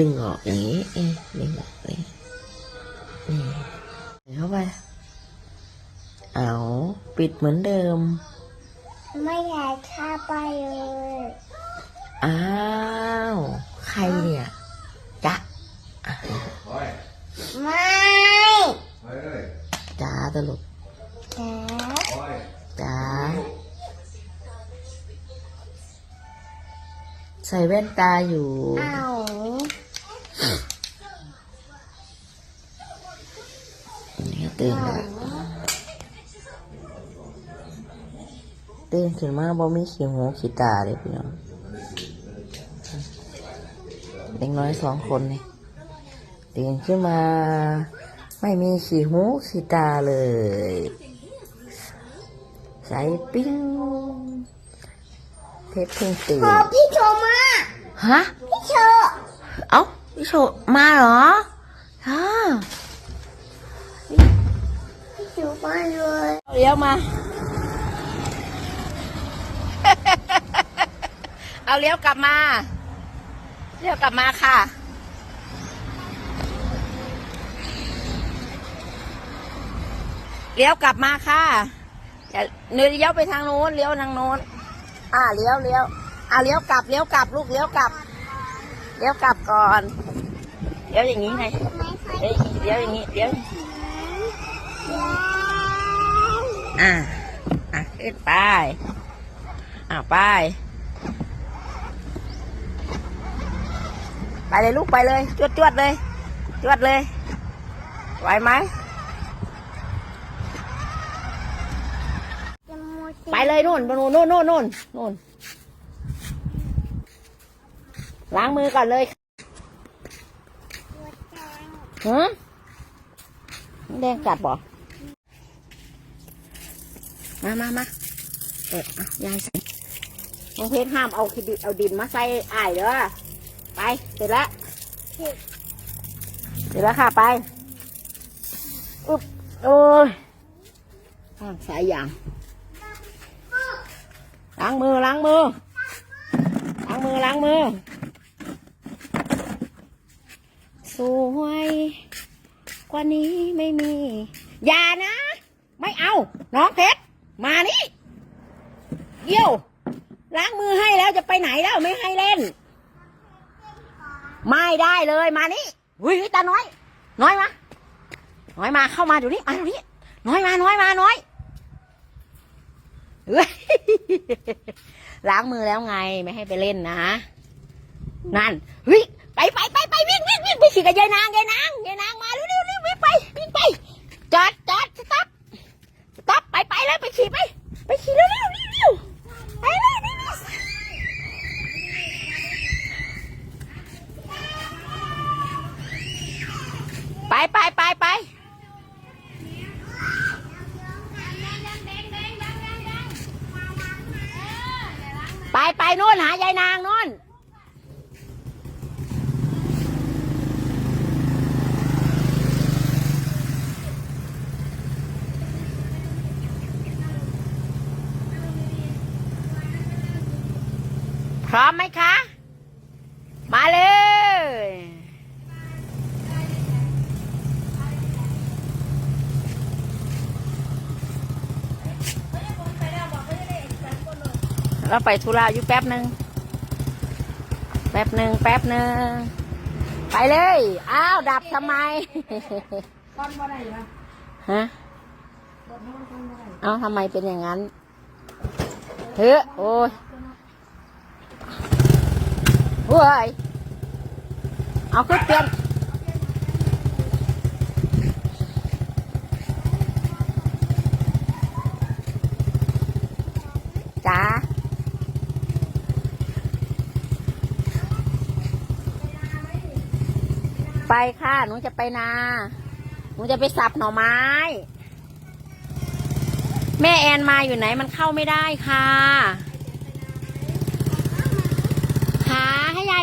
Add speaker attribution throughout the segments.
Speaker 1: ดึงออกอย่างนี้เองดึงออกเลยนี่ใส่เข้าไป เอาปิดเหมือนเดิม
Speaker 2: ไม่อยากเข้าไปเลย
Speaker 1: อ้าว ใครเนี่ยจ๊ะ
Speaker 2: ไม่
Speaker 1: จ้าตลก
Speaker 2: แก
Speaker 1: จ้าใส่แว่นตาอยู่
Speaker 2: เอา
Speaker 1: นี่ ตื่นแล้วตื่นขึ้นมาบ่มีขี้หูขี้ตาเลยพี่น้องเด็กน้อยสองคนนี่ตื่นขึ้นมา ไม่มีขี้หูขี้ตาเลยใส่ปิ้งเพชรเพิ่งตื่น
Speaker 2: พอพี่โชมา
Speaker 1: ฮะ
Speaker 2: พี่โช
Speaker 1: เอ้าพี่โชมาเหรอฮ่า
Speaker 2: พี่โช มาเลย
Speaker 1: เลี้ยวมา เอาเลี้ยวกลับมา เลี้ยวกลับมาค่ะ เลี้ยวกลับมาค่ะอย่าเนื้อเลี้ยวไปทางโน้น เลี้ยวทางโน้น อ่าเลี้ยวเลี้ยวอ่าเลี้ยวกลับ เลี้ยวกลับลูกเลี้ยวกลับ เลี้ยวกลับก่อน เลี้ยวอย่างนี้ไงเลี้ยวเลี้ยวอย่างนี้ เลี้ยว อะอะขึ้นไปอะไป ไปเลยลูกไปเลยจวดจวดเลยจวดเลยไหวไหมไปเลยนู่นนู่นนู่นนู่นนู่นนู่นล้างมือก่อนเลยฮะแดงกัดบ่ มามามาเอออะยายใส่น้องเพชรห้ามเอาดินเอาดินมาใส่อ้ายเด้อไปเสร็จแล้วเสร็จแล้วค่ะไปอุ๊บโอ้ยข้างสายยางล้างมือล้างมือล้างมือล้างมือสวยกว่านี้ไม่มี อย่านะ ไม่เอา น้องเพชร มานี่เยี่ยว ล้างมือให้แล้วจะไปไหนแล้วไม่ให้เล่น ไม่ได้เลยมานี่อุ้ยตาน้อย น้อยมา น้อยมาเข้ามาเดูนี่มาเดูนี่น้อยมาน้อยมาน้อยเฮ้ยล้างมือแล้วไงไม่ให้ไปเล่นนะนั่นเฮ้ยไปไปไปไปวิ่งวิ่งวิ่งไปฉีดกับยายนางยายนางยายนางมาเร็วเร็วเร็ววิ่งไปวิ่งไปจอดจอด ไปไปเลยไปฉีดไป ไปฉีดเร็วเร็วเร็วเร็วไปเลยเร็วเร็วไปไปไปไปไปไปนู่นหายายนางนู่น ร้อมไหมคะ มาเลยเราไปธุระอยู่แป๊บหนึ่งแป๊บหนึ่งแป๊บหนึ่งไปเลย อ้าว ดับทำไม
Speaker 3: ก้อนบ่ได้ปะ
Speaker 1: ฮะ
Speaker 3: รถมันก้อนบ่ได้
Speaker 1: เอ้าทำไมเป็นอย่างนั้นเฮ้ยโอ้ย โอ้ยเอาขึ้นเปลี่ยนจ้าไปค่ะ หนูจะไปนา หนูจะไปสับหน่อไม้ แม่แอนมาอยู่ไหนมันเข้าไม่ได้ค่ะ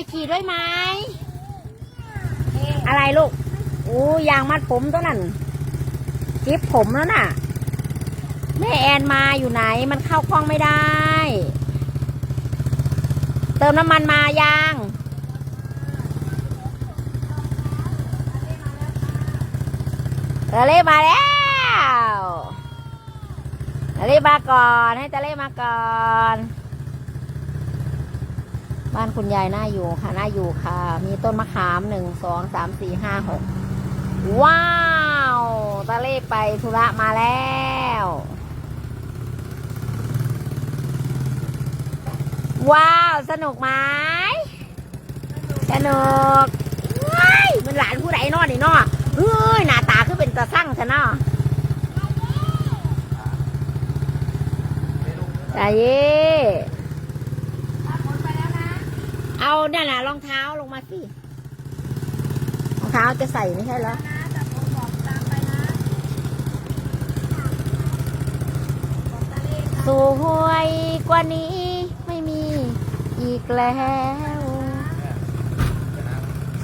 Speaker 1: อยขี่ด้วยไหมอะไรลูกอู้ยางมัดผมตัวนั้นจิ๊บผมแล้วน่ะ แม่แอนมาอยู่ไหน มันเข้าคล้องไม่ได้ เติมน้ำมันมายางตะเล่มาแล้วตะเล่มาก่อน ให้ตะเล่มาก่อน บ้านคุณยายน่าอยู่ค่ะน่าอยู่ค่ะ มีต้นมะขามหนึ่งสองสามสี่ห้าหกว้าวตะเล่ไปธุระมาแล้วว้าว สนุกไหมสนุกว้ายมันหลานผู้ใดเนอนี่เนอเฮ้ยหน้าตาคือเป็นตาสั่งซะเนาะใจเย่ เอาเนี่ยนะรองเท้าลงมาสิรองเท้าจะใส่ไม่ใช่เหรอสู่หวยกว่านี้ไม่มีอีกแล้ว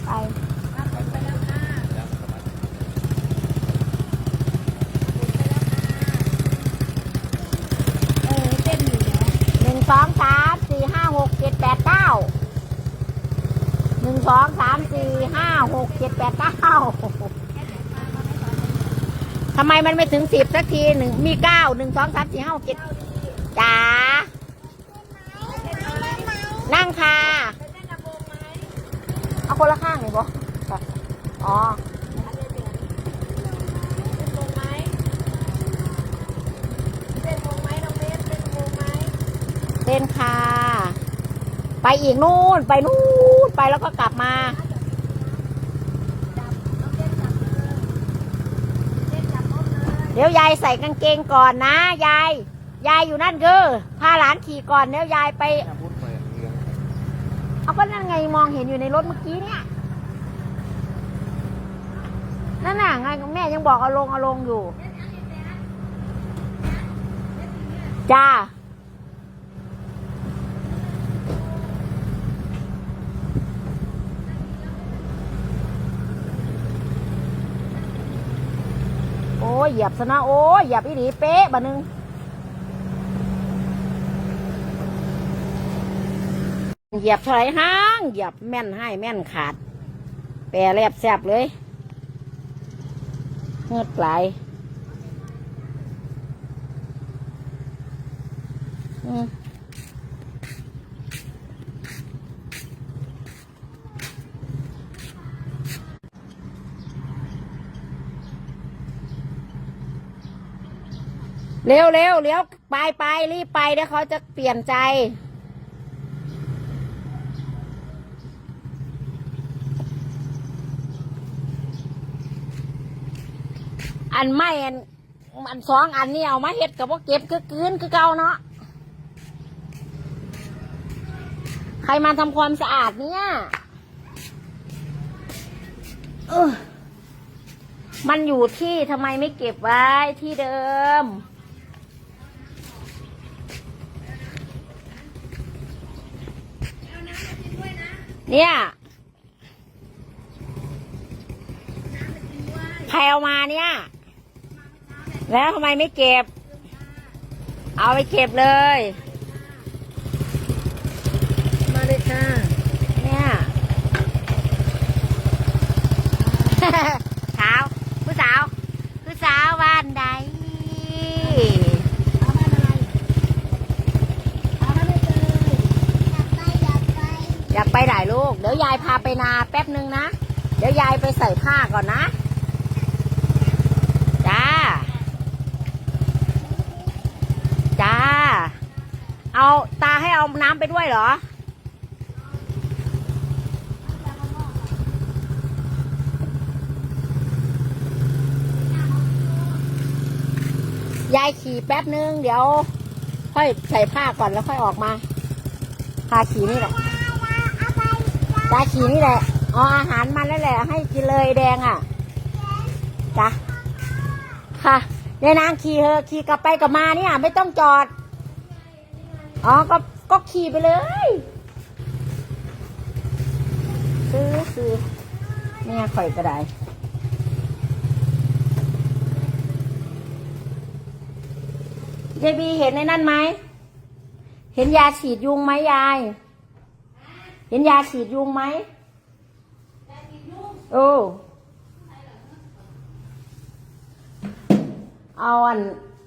Speaker 1: ไป
Speaker 3: เออเต้นอยู่แล้ว
Speaker 1: หนึ่งสองสามสี่ห้าหกเจ็ดแปดเก้าหนึ่ง สองสามสี่ห้าหกเจ็ดแปดเก้าทำไมมันไม่ถึงสิบสักทีหนึ่งมีเก้าหนึ่งสองสามสี่ห้าหกเจ็ดจ๋านั่งค่ะเอาคนละข้างเลยบออ๋อเล่นค่ะ ไปอีกนู่น ไปนู่น ไปแล้วก็กลับมา เดี๋ยวยายใส่กางเกงก่อนนะ ยาย ยายอยู่นั่นเก้อพาหลานขี่ก่อนเดี๋ยวยายไป เอาก็นั่นไงมองเห็นอยู่ในรถเมื่อกี้เนี่ย นั่นน่ะไงแม่ยังบอกเอาลงเอาลงอยู่ จ้า ยเหยียบซะนะโอ้ยเหยียบอีหลีเป๊ะบะนึงเหยียบถอยห้างเหยียบแม่นให้แม่นขาด แปรแลบแซบเลยเงือดไหลายอืม เร็วเร็วเร็วไปไปรีบไปเดี๋ยวเขาจะเปลี่ยนใจ อันไม่อันอันสองอันนี้เอามาเฮ็ดกับว่าเก็บคือคืนคือเก่าเนาะใครมาทำความสะอาดเนี่ยเออมันอยู่ที่ทำไมไม่เก็บไว้ที่เดิม เนี่ย ใครเอามาเนี่ย แล้วทำไมไม่เก็บ เอาไปเก็บเลย
Speaker 3: มาเลยค่ะ
Speaker 1: เนี่ย สาวผู้สาวผู้สาวบ้านใด
Speaker 3: เอาบ้านอะไรเอาบ้านไม่เจอ
Speaker 1: อยากไปไหนลูก เดี๋ยวยายพา ไปนาแป๊บนึงนะ เดี๋ยวยายไปใส่ผ้าก่อนนะ จ้า จ้า เอาตาให้เอาน้ำไปด้วยเหรอ ยายขี่แป๊บนึง เดี๋ยว ค่อยใส่ผ้าก่อนแล้วค่อยออกมาพาขี่นี่แหละ ตาขี่นี่แหละเอาอาหารมาแล้วแหละ ให้กินเลยแดงอะจ้ะค่ะยายนางขี่เถอขี่กลับไปกลับมาเนี่ยไม่ต้องจอด อ๋อ ก็ก็ขี่ไปเลยซื้อซื้อเนี่ยข่อยก็ได้ยายบีเห็นในนั่นไหม เห็นยาฉีดยุงไหมยาย เห็นยาฉีดยุงไหมโอ้เอาอัน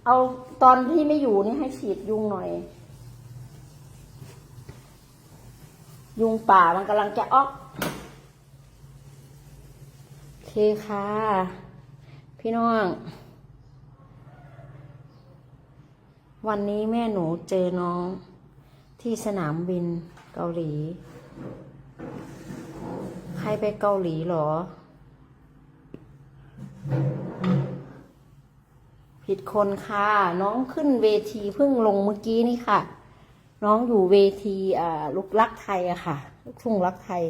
Speaker 1: เอาตอนที่ไม่อยู่นี่ให้ฉีดยุงหน่อย ยุงป่ามันกำลังจะออกโอเคค่ะ พี่น้อง วันนี้แม่หนูเจอน้องที่สนามบินเกาหลี ใครไปเกาหลีเหรอ ผิดคนค่ะ น้องขึ้นเวทีเพิ่งลงเมื่อกี้นี่ค่ะ น้องอยู่เวทีอ่าลูกลักไทยอะค่ะ ลูกทุ่งลักไทย